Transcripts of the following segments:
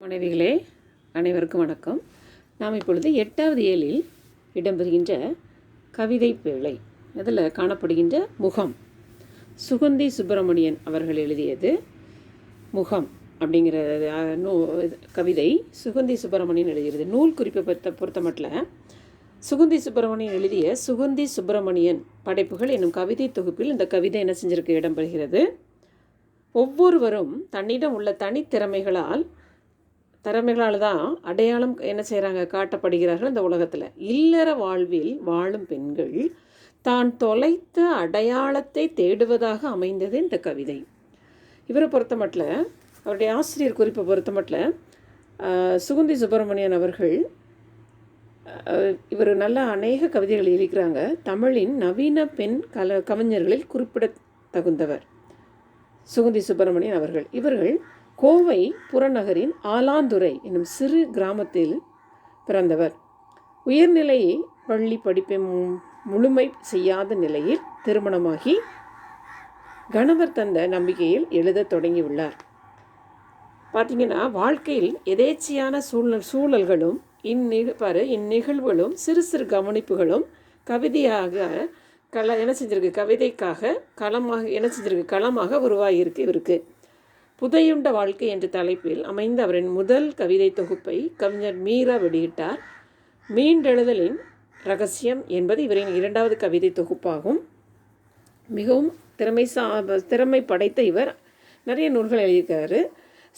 மனைவிகளே அனைவருக்கும் வணக்கம். நாம் இப்பொழுது எட்டாவது ஏழில் இடம்பெறுகின்ற கவிதை பிழை அதில் காணப்படுகின்ற முகம். சுகந்தி சுப்பிரமணியன் அவர்கள் எழுதியது முகம் அப்படிங்கிற நூ இது- கவிதை சுகந்தி சுப்பிரமணியன் எழுதியது. நூல் குறிப்பை பொறுத்த பொறுத்த மட்டும் சுகந்தி சுப்பிரமணியன் எழுதிய சுகந்தி சுப்பிரமணியன் படைப்புகள் என்னும் கவிதை தொகுப்பில் இந்த கவிதை என்ன செஞ்சிருக்கு இடம்பெறுகிறது. ஒவ்வொருவரும் தன்னிடம் உள்ள தனித்திறமைகளால் திறமைகளால் தான் அடையாளம் என்ன செய்கிறாங்க? காட்டப்படுகிறார்கள் இந்த உலகத்தில். இல்லற வாழ்வில் வாழும் பெண்கள் தான் தொலைத்த அடையாளத்தை தேடுவதாக அமைந்தது இந்த கவிதை. இவரை பொறுத்த மட்டில் அவருடைய ஆசிரியர் குறிப்பை பொறுத்த மட்டில் சுகந்தி சுப்பிரமணியன் அவர்கள் இவர் நல்ல அநேக கவிதைகள் எழுதிக்கிறாங்க தமிழின் நவீன பெண் கல கவிஞர்களில் குறிப்பிடத்தகுந்தவர் சுகுந்தி சுப்பிரமணியன் அவர்கள். இவர்கள் கோவை புறநகரின் ஆலாந்துறை என்னும் சிறு கிராமத்தில் பிறந்தவர். உயர்நிலை பள்ளி படிப்பை மு- முழுமை செய்யாத நிலையில் திருமணமாகி கணவர் தந்த நம்பிக்கையில் எழுதத் தொடங்கியுள்ளார். பார்த்தீங்கன்னா வாழ்க்கையில் எதேச்சியான சூழல் சூழல்களும் இந்நிக பாரு இந்நிகழ்வுகளும் சிறு சிறு கவனிப்புகளும் கவிதையாக கள என்ன செஞ்சிருக்கு? கவிதைக்காக களமாக என்ன செஞ்சிருக்கு? களமாக உருவாகியிருக்கு இவருக்கு. புதையுண்ட வாழ்க்கை என்ற தலைப்பில் அமைந்த அவரின் முதல் கவிதை தொகுப்பை கவிஞர் மீரா வெளியிட்டார். மீண்டெழுதலின் ரகசியம் என்பது இவரின் இரண்டாவது கவிதை தொகுப்பாகும். மிகவும் திறமை சா திறமை படைத்த இவர் நிறைய நூல்கள் எழுதியிருக்காரு.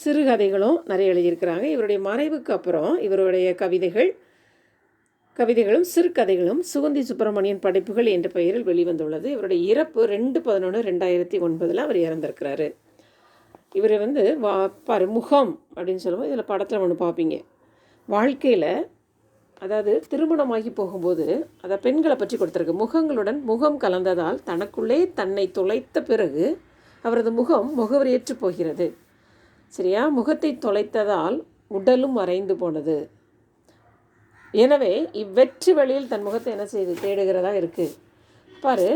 சிறுகதைகளும் நிறைய எழுதியிருக்கிறாங்க. இவருடைய மறைவுக்கு அப்புறம் இவருடைய கவிதைகள் கவிதைகளும் சிறுகதைகளும் சுகந்தி சுப்பிரமணியன் படைப்புகள் என்ற பெயரில் வெளிவந்துள்ளது. இவருடைய இறப்பு ரெண்டு பதினொன்று ரெண்டாயிரத்தி ஒன்பதில் அவர் இறந்திருக்கிறாரு. இவர் வந்து வா பாரு முகம் அப்படின்னு சொல்லும்போது இதில் படத்தில் ஒன்று பார்ப்பீங்க வாழ்க்கையில் அதாவது திருமணமாகி போகும்போது அதை பெண்களை பற்றி கொடுத்துருக்கு. முகங்களுடன் முகம் கலந்ததால் தனக்குள்ளே தன்னை தொலைத்த பிறகு அவரது முகம் முகவரியற்று போகிறது. சரியா? முகத்தை தொலைத்ததால் உடலும் மறைந்து போனது. எனவே இவ்வெற்று வழியில் தன் முகத்தை என்ன செய்து தேடுகிறதா இருக்குது பாரு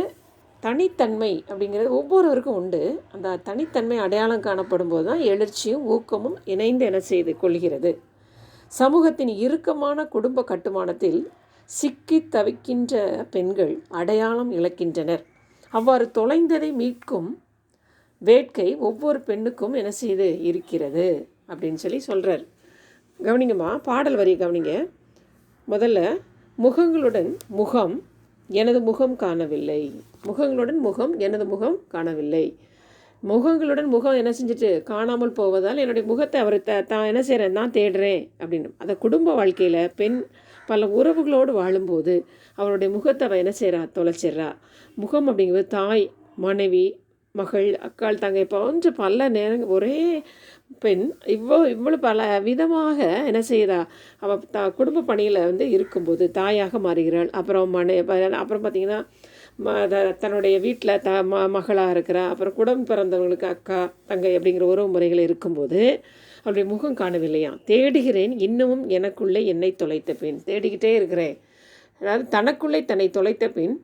தனித்தன்மை அப்படிங்கிறது ஒவ்வொருவருக்கும் உண்டு. அந்த தனித்தன்மை அடையாளம் காணப்படும் போது தான் எழுச்சியும் ஊக்கமும் இணைந்து என செய்து கொள்கிறது. சமூகத்தின் இறுக்கமான குடும்ப கட்டுமானத்தில் சிக்கி தவிக்கின்ற பெண்கள் அடையாளம் இழக்கின்றனர். அவ்வாறு தொலைந்ததை மீட்கும் வேட்கை ஒவ்வொரு பெண்ணுக்கும் என்ன செய்து இருக்கிறது அப்படின்னு சொல்லி சொல்கிறார் கவனிங்கம்மா பாடல் வரி கவனிங்க. முதல்ல முகங்களுடன் முகம் எனது முகம் காணவில்லை. முகங்களுடன் முகம் எனது முகம் காணவில்லை. முகங்களுடன் முகம் என்ன செஞ்சுட்டு? காணாமல் போவதால் என்னுடைய முகத்தை அவர் த தான் என்ன செய்கிறேன் நான் தேடுறேன் அப்படின்னு. அதை குடும்ப வாழ்க்கையில் பெண் பல உறவுகளோடு வாழும்போது அவருடைய முகத்தை அவள் என்ன செய்கிறா தொலைச்சிட்றா. முகம் அப்படிங்கிறது தாய் மனைவி மகள் அக்காள் தங்கை போன்ற பல நேரங்கள் ஒரே பெண் இவ்வளோ இவ்வளோ பல விதமாக என்ன செய்கிறா அவள் த குடும்ப பணியில் வந்து இருக்கும்போது தாயாக மாறுகிறாள். அப்புறம் மனை அப்புறம் பார்த்திங்கன்னா ம த- தன்னுடைய வீட்டில் த ம மகளாக இருக்கிறா. அப்புறம் குடம் பிறந்தவங்களுக்கு அக்கா தங்கை அப்படிங்கிற உறவு முறைகள் இருக்கும்போது அவருடைய முகம் காணவில்லையாம் தேடுகிறேன் இன்னமும் எனக்குள்ளே என்னை தொலைத்த பின் தேடிக்கிட்டே இருக்கிறேன். அதாவது தனக்குள்ளே தன்னை தொலைத்த பின்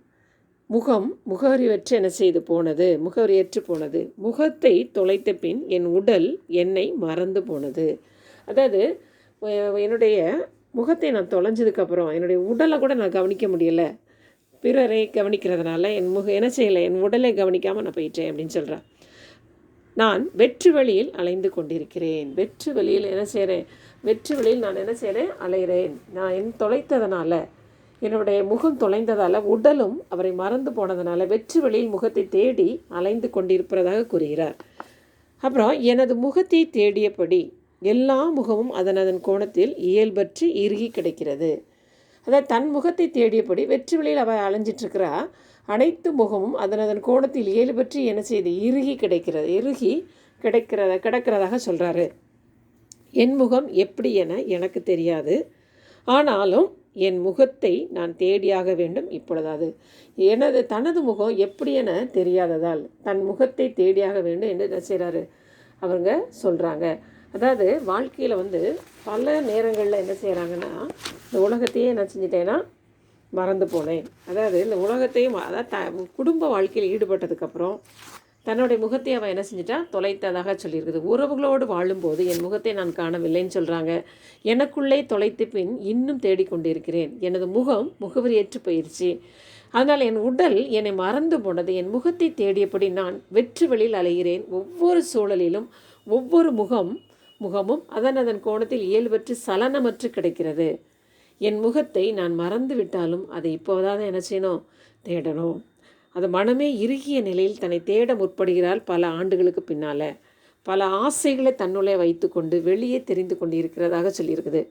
முகம் முகவரியற்று என்ன செய்து போனது? முகவரியற்று போனது. முகத்தை தொலைத்த பின் என் உடல் என்னை மறந்து போனது. அதாவது என்னுடைய முகத்தை நான் தொலைஞ்சதுக்கப்புறம் என்னுடைய உடலை கூட நான் கவனிக்க முடியலை. பிறரை கவனிக்கிறதுனால என் முக என்ன செய்யலை? என் உடலை கவனிக்காமல் நான் போயிட்டேன் அப்படின்னு சொல்கிறேன் நான் வெற்று வழியில் அலைந்து கொண்டிருக்கிறேன். வெற்று வழியில் என்ன செய்கிறேன் வெற்று வழியில் நான் என்ன செய்கிறேன் அலைகிறேன் நான் என் தொலைத்ததுனால என்னுடைய முகம் தொலைந்ததால் உடலும் அவரை மறந்து போனதுனால வெற்று வெளியில் முகத்தை தேடி அலைந்து கொண்டிருப்பதாக கூறுகிறார். அப்புறம் எனது முகத்தை தேடியபடி எல்லா முகமும் அதன் அதன் கோணத்தில் இயல்பற்று இறுகி கிடைக்கிறது. அதாவது தன் முகத்தை தேடியபடி வெற்றி வெளியில் அவள் அலைஞ்சிட்ருக்கிறா அனைத்து முகமும் அதன் அதன் கோணத்தில் இயல்பற்று என்ன செய்து இறுகி கிடைக்கிறது இறுகி கிடைக்கிறத கிடக்கிறதாக சொல்கிறாரு என் முகம் எப்படி என எனக்கு தெரியாது. ஆனாலும் என் முகத்தை நான் தேடியாக வேண்டும் இப்பொழுதாவது. எனது தனது முகம் எப்படி என தெரியாததால் தன் முகத்தை தேடியாக வேண்டும் என்று என்ன செய்கிறாரு அவங்க சொல்கிறாங்க அதாவது வாழ்க்கையில் வந்து பல நேரங்களில் என்ன செய்கிறாங்கன்னா இந்த உலகத்தையே என்ன செஞ்சிட்டேன்னா மறந்து போனேன். அதாவது இந்த உலகத்தையும் அதாவது த குடும்ப வாழ்க்கையில் ஈடுபட்டதுக்கப்புறம் தன்னுடைய முகத்தை அவள் என்ன செஞ்சிட்டா? தொலைத்ததாக சொல்லியிருக்குது. உறவுகளோடு வாழும்போது என் முகத்தை நான் காணவில்லைன்னு சொல்கிறாங்க எனக்குள்ளே தொலைத்து பின் இன்னும் தேடிக்கொண்டிருக்கிறேன். எனது முகம் முகவரியற்று போயிடுச்சு அதனால் என் உடல் என்னை மறந்து போனது. என் முகத்தை தேடியபடி நான் வெற்று வெளியில் அலைகிறேன். ஒவ்வொரு சூழலிலும் ஒவ்வொரு முகம் முகமும் அதன் அதன் கோணத்தில் இயல்பற்று சலனமற்று கிடைக்கிறது. என் முகத்தை நான் மறந்து விட்டாலும் அதை இப்போதாவது என்ன செய்யணும்? தேடணும். அது மனமே இறுகிய நிலையில் தன்னை தேட முற்படுகிறாள் பல ஆண்டுகளுக்கு பின்னால். பல ஆசைகளை தன்னுள்ளே வைத்துக்கொண்டு வெளியே தெரிந்து கொண்டு இருக்கிறதாக சொல்லியிருக்குது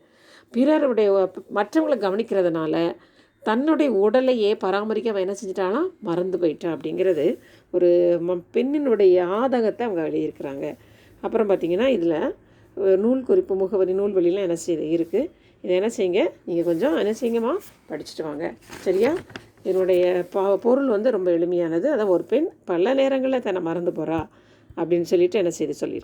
பிறருடைய மற்றவங்களை கவனிக்கிறதுனால தன்னுடைய உடலையே பராமரிக்க அவன் என்ன செஞ்சிட்டாலாம் மறந்து போயிட்டா அப்படிங்கிறது ஒரு பெண்ணினுடைய ஆதகத்தை அவங்க வெளியிருக்கிறாங்க அப்புறம் பார்த்திங்கன்னா இதில் நூல் குறிப்பு முகவரி நூல்வெளிலாம் என்ன செய்யுது இருக்குது இதை என்ன செய்யுங்க? நீங்கள் கொஞ்சம் என்ன செய்யுங்கம்மா? படிச்சுட்டு வாங்க. சரியா? என்னுடைய பா பொருள் வந்து ரொம்ப எளிமையானது. அதான் ஒரு பெண் பல நேரங்களில் தன்னை மறந்து போகிறா அப்படின்னு சொல்லிட்டு என்ன செய்து சொல்லியிருக்கு?